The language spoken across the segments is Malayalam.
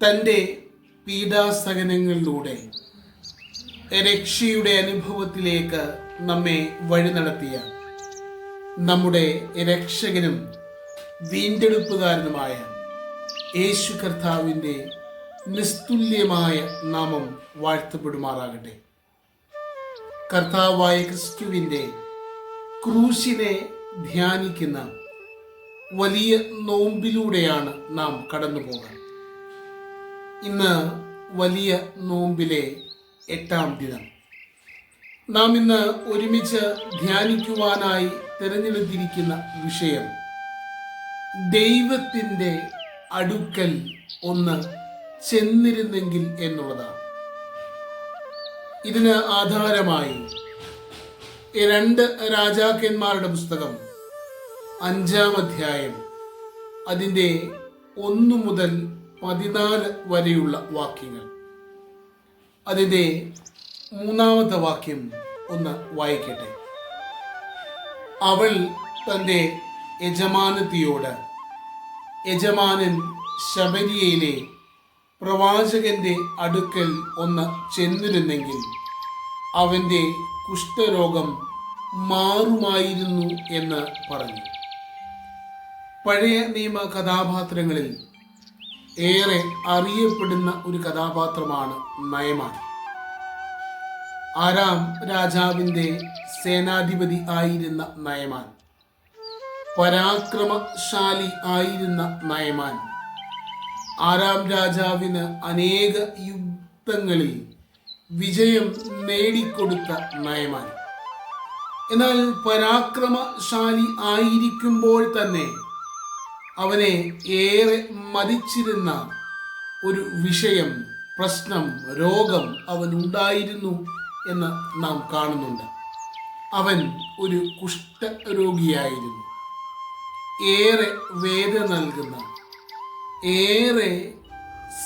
തന്റെ പീഡാസഹനങ്ങളിലൂടെ രക്ഷയുടെ അനുഭവത്തിലേക്ക് നമ്മെ വഴി നടത്തിയ നമ്മുടെ രക്ഷകനും വീണ്ടെടുപ്പുകാരനുമായ യേശു കർത്താവിന്റെ നിസ്തുല്യമായ നാമം വാഴ്ത്തപ്പെടുമാറാകട്ടെ. കർത്താവായ ക്രിസ്തുവിന്റെ ക്രൂശിനെ ധ്യാനിക്കുന്ന വലിയ നോമ്പിലൂടെയാണ് നാം കടന്നു പോകാൻ ഇന്ന് വലിയ നോമ്പിലെ എട്ടാം ദിനം. നാം ഇന്ന് ഒരുമിച്ച് ധ്യാനിക്കുവാനായി തിരഞ്ഞെടുത്തിരിക്കുന്ന വിഷയം ദൈവത്തിന്റെ അടുക്കൽ ഒന്ന് ചെന്നിരുന്നെങ്കിൽ എന്നുള്ളതാണ്. ഇതിന് ആധാരമായി രണ്ട് രാജാക്കന്മാരുടെ പുസ്തകം അഞ്ചാം അധ്യായം അതിന്റെ ഒന്നു മുതൽ പതിനാല് വരെയുള്ള വാക്യങ്ങൾ. അതിന്റെ മൂന്നാമത്തെ വാക്യം ഒന്ന് വായിക്കട്ടെ. അവൾ തന്റെ യജമാനത്തിയോട് യജമാനൻ ശബരിയയിലെ പ്രവാചകന്റെ അടുക്കൽ ഒന്ന് ചെന്നിരുന്നെങ്കിൽ അവന്റെ കുഷ്ഠരോഗം മാറുമായിരുന്നു എന്ന് പറഞ്ഞു. പഴയ നിയമ കഥാപാത്രങ്ങളിൽ ഏറെ അറിയപ്പെടുന്ന ഒരു കഥാപാത്രമാണ് നയമാൻ. ആരാം രാജാവിന്റെ സേനാധിപതി ആയിരുന്ന നയമാൻ. പരാക്രമശാലി ആയിരുന്ന നയമാൻ. ആരാം രാജാവിന് അനേക യുദ്ധങ്ങളിൽ വിജയം നേടിക്കൊടുത്ത നയമാൻ. എന്നാൽ പരാക്രമശാലി ആയിരിക്കുമ്പോൾ തന്നെ അവനെ ഏറെ മതിച്ചിരുന്ന ഒരു വിഷയം പ്രശ്നം രോഗം അവൻ ഉണ്ടായിരുന്നു എന്ന് നാം കാണുന്നുണ്ട്. അവൻ ഒരു കുഷ്ഠരോഗിയായിരുന്നു ഏറെ വേദന നൽകുന്ന ഏറെ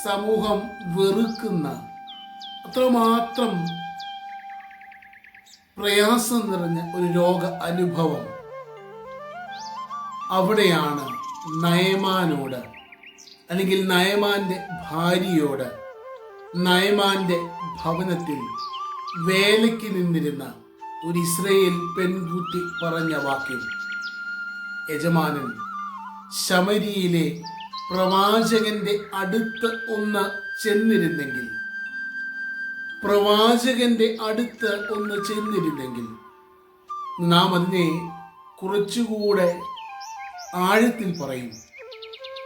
സമൂഹം വെറുക്കുന്ന അത്രമാത്രം പ്രയാസം നിറഞ്ഞ ഒരു രോഗ അനുഭവം അവിടെയാണ് നയമാനോട് അല്ലെങ്കിൽ നയമാന്റെ ഭാര്യയോട് നയമാന്റെ ഭവനത്തിൽ വേലയ്ക്ക് നിന്നിരുന്ന ഒരു ഇസ്രയേൽ പെൺകുട്ടി പറഞ്ഞ വാക്യം. യജമാനൻ ശമരിയിലെ പ്രവാചകന്റെ അടുത്ത് ഒന്ന് ചെന്നിരുന്നെങ്കിൽ പ്രവാചകന്റെ അടുത്ത് ഒന്ന് ചെന്നിരുന്നെങ്കിൽ നാം അതിനെ കുറച്ചുകൂടെ ആഴത്തിൽ പറയും.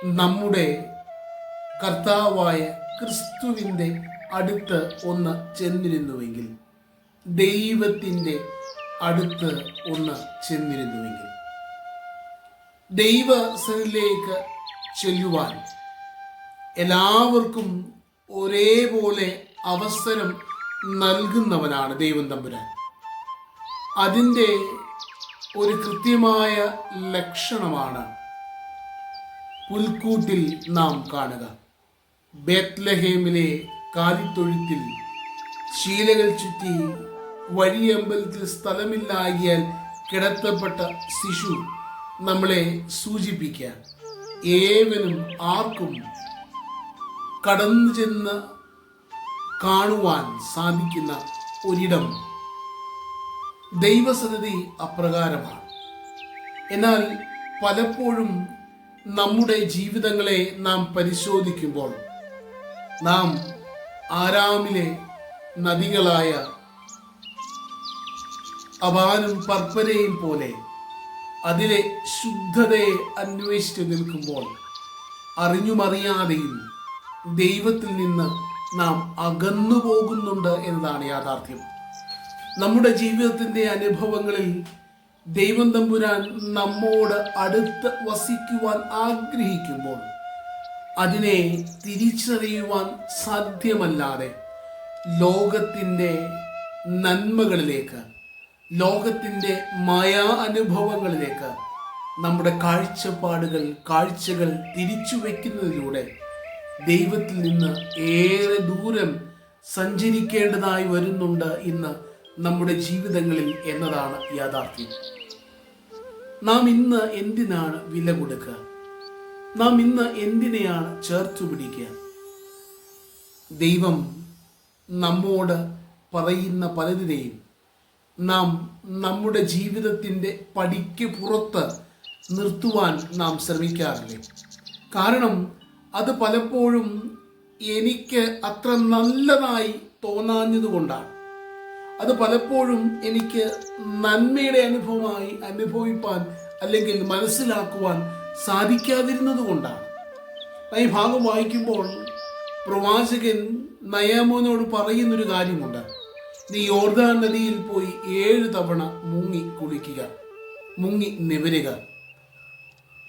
നമ്മുടെ കർത്താവായ ക്രിസ്തുവിന്റെ അടുത്ത് ഒന്ന് ചെന്നിരുന്നുവെങ്കിൽ ദൈവത്തിന്റെ അടുത്ത് ഒന്ന് ചെന്നിരുന്നുവെങ്കിൽ. ദൈവസനിലേക്ക് ചെല്ലുവാൻ എല്ലാവർക്കും ഒരേപോലെ അവസരം നൽകുന്നവനാണ് ദൈവം തമ്പുരാൻ. അതിന്റെ ഒരു കൃത്യമായ ലക്ഷണമാണ് പുൽക്കൂട്ടിൽ നാം കാണുക. ബേത്ലഹേമിലെ കാലിത്തൊഴുത്തിൽ ശീലകൾ ചുറ്റി വഴിയമ്പലത്തിൽ സ്ഥലമില്ലാകിയാൽ കിടത്തപ്പെട്ട ശിശു നമ്മളെ സൂചിപ്പിക്കുക. ഏവനും ആർക്കും കടന്നു ചെന്ന് കാണുവാൻ സാധിക്കുന്ന ഒരിടം ദൈവസന്നിധി അപ്രകാരമാണ്. എന്നാൽ പലപ്പോഴും നമ്മുടെ ജീവിതങ്ങളെ നാം പരിശോധിക്കുമ്പോൾ നാം ആരാമിലെ നദികളായ അപാനും പർപ്പരയും പോലെ അതിലെ ശുദ്ധതയെ അന്വേഷിച്ചു നിൽക്കുമ്പോൾ അറിഞ്ഞുമറിയാതെയും ദൈവത്തിൽ നിന്ന് നാം അകന്നു പോകുന്നുണ്ട് എന്നതാണ് യാഥാർത്ഥ്യം. നമ്മുടെ ജീവിതത്തിന്റെ അനുഭവങ്ങളിൽ ദൈവം തമ്പുരാൻ നമ്മോട് അടുത്ത് വസിക്കുവാൻ ആഗ്രഹിക്കുമ്പോൾ അതിനെ തിരിച്ചറിയുവാൻ സാധ്യമല്ലാതെ ലോകത്തിന്റെ നന്മകളിലേക്ക് ലോകത്തിന്റെ മായാ അനുഭവങ്ങളിലേക്ക് നമ്മുടെ കാഴ്ചപ്പാടുകൾ കാഴ്ചകൾ തിരിച്ചു വയ്ക്കുന്നതിലൂടെ ദൈവത്തിൽ നിന്ന് ഏറെ ദൂരം സഞ്ചരിക്കേണ്ടതായി വരുന്നുണ്ട് ഇന്ന് നമ്മുടെ ജീവിതങ്ങളിൽ എന്നതാണ് യാഥാർത്ഥ്യം. നാം ഇന്ന് എന്തിനാണ് വില കൊടുക്കുക? നാം ഇന്ന് എന്തിനെയാണ് ചേർത്തു പിടിക്കുക? ദൈവം നമ്മോട് പറയുന്ന പലതിനെയും നാം നമ്മുടെ ജീവിതത്തിന്റെ പടിക്ക് പുറത്ത് നിർത്തുവാൻ നാം ശ്രമിക്കാറില്ല? കാരണം അത് പലപ്പോഴും എനിക്ക് അത്ര നല്ലതായി തോന്നാഞ്ഞതുകൊണ്ടാണ്. അത് പലപ്പോഴും എനിക്ക് നന്മയുടെ അനുഭവമായി അനുഭവിപ്പാൻ അല്ലെങ്കിൽ മനസ്സിലാക്കുവാൻ സാധിക്കാതിരുന്നത് കൊണ്ടാണ് ഈ ഭാഗം വായിക്കുമ്പോൾ പ്രവാചകൻ നയാമോനോട് പറയുന്നൊരു കാര്യമുണ്ട്. നീ യോർദാൻ നദിയിൽ പോയി ഏഴ് തവണ മുങ്ങി കുളിക്കുക മുങ്ങി നിവരുക.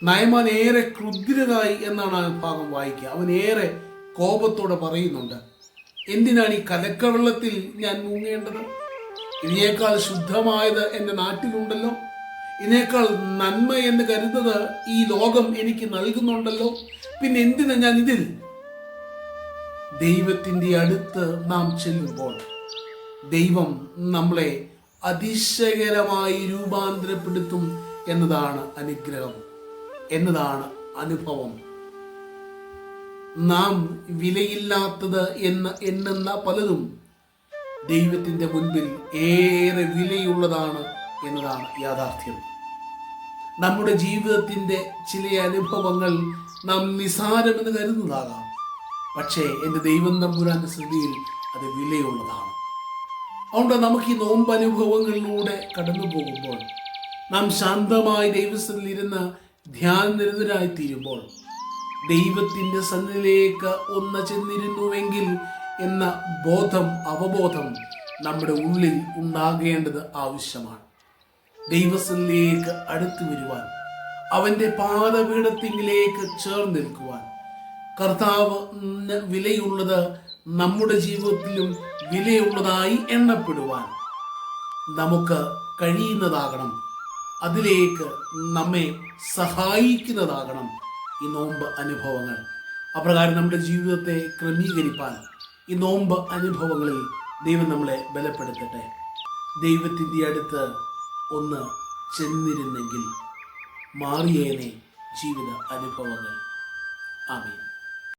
നയമാൻ ഏറെ ക്രുദ്രനായി എന്നാണ് ആ ഭാഗം വായിക്കുക. അവൻ ഏറെ കോപത്തോടെ പറയുന്നുണ്ട്. എന്തിനാണ് ഈ കലക്കവെള്ളത്തിൽ ഞാൻ മുങ്ങേണ്ടത്? ഇതിനേക്കാൾ ശുദ്ധമായത് എന്റെ നാട്ടിലുണ്ടല്ലോ. ഇതിനേക്കാൾ നന്മ എന്ന് കരുതുന്നത് ഈ ലോകം എനിക്ക് നൽകുന്നുണ്ടല്ലോ. പിന്നെ എന്തിനാ ഞാൻ ഇതിൽ? ദൈവത്തിന്റെ അടുത്ത് നാം ചെല്ലുമ്പോൾ ദൈവം നമ്മളെ അതിശയകരമായി രൂപാന്തരപ്പെടുത്തും എന്നതാണ് അനുഗ്രഹം. എന്നതാണ് അനുഭവം. നാം വിലയില്ലാത്തത് എന്ന് എണ്ണുന്ന പലതും ദൈവത്തിന്റെ മുൻപിൽ ഏറെ വിലയുള്ളതാണ് എന്നതാണ് യാഥാർത്ഥ്യം. നമ്മുടെ ജീവിതത്തിന്റെ ചില അനുഭവങ്ങൾ നാം നിസാരമെന്ന് കരുതുന്നതാകാം. പക്ഷേ എന്റെ ദൈവം തമ്പുരാന്റെ സ്ഥിതിയിൽ അത് വിലയുള്ളതാണ്. അതുകൊണ്ട് നമുക്ക് ഈ നോമ്പ് അനുഭവങ്ങളിലൂടെ കടന്നു പോകുമ്പോൾ നാം ശാന്തമായി ദൈവസ്ഥലിൽ ഇരുന്ന് ധ്യാനനിരതരായി തീരുമ്പോൾ ദൈവത്തിന്റെ സന്നിധിയിലേക്ക് ഒന്ന് ചെന്നിരുന്നുവെങ്കിൽ എന്ന ബോധം അവബോധം നമ്മുടെ ഉള്ളിൽ ഉണ്ടാകേണ്ടത് ആവശ്യമാണ്. ദൈവസന്നിധിയിലേക്ക് അടുത്തു വരുവാൻ അവന്റെ പാദപീഠത്തിങ്കിലേക്ക് ചേർന്ന് നിൽക്കുവാൻ. കർത്താവ് വിലയുള്ളത് നമ്മുടെ ജീവിതത്തിലും വിലയുള്ളതായി എണ്ണപ്പെടുവാൻ. നമുക്ക് കഴിയുന്നതാകണം. അതിലേക്ക് നമ്മെ സഹായിക്കുന്നതാകണം. ഈ നോമ്പ് അനുഭവങ്ങൾ. അപ്രകാരം നമ്മുടെ ജീവിതത്തെ ക്രമീകരിപ്പാൻ ഈ നോമ്പ് അനുഭവങ്ങളിൽ ദൈവം നമ്മളെ ബലപ്പെടുത്തട്ടെ. ദൈവത്തിന്റെ അടുത്ത് ഒന്ന് ചെന്നിരുന്നെങ്കിൽ മാറിയേനെ ജീവിത അനുഭവങ്ങൾ. ആമീൻ.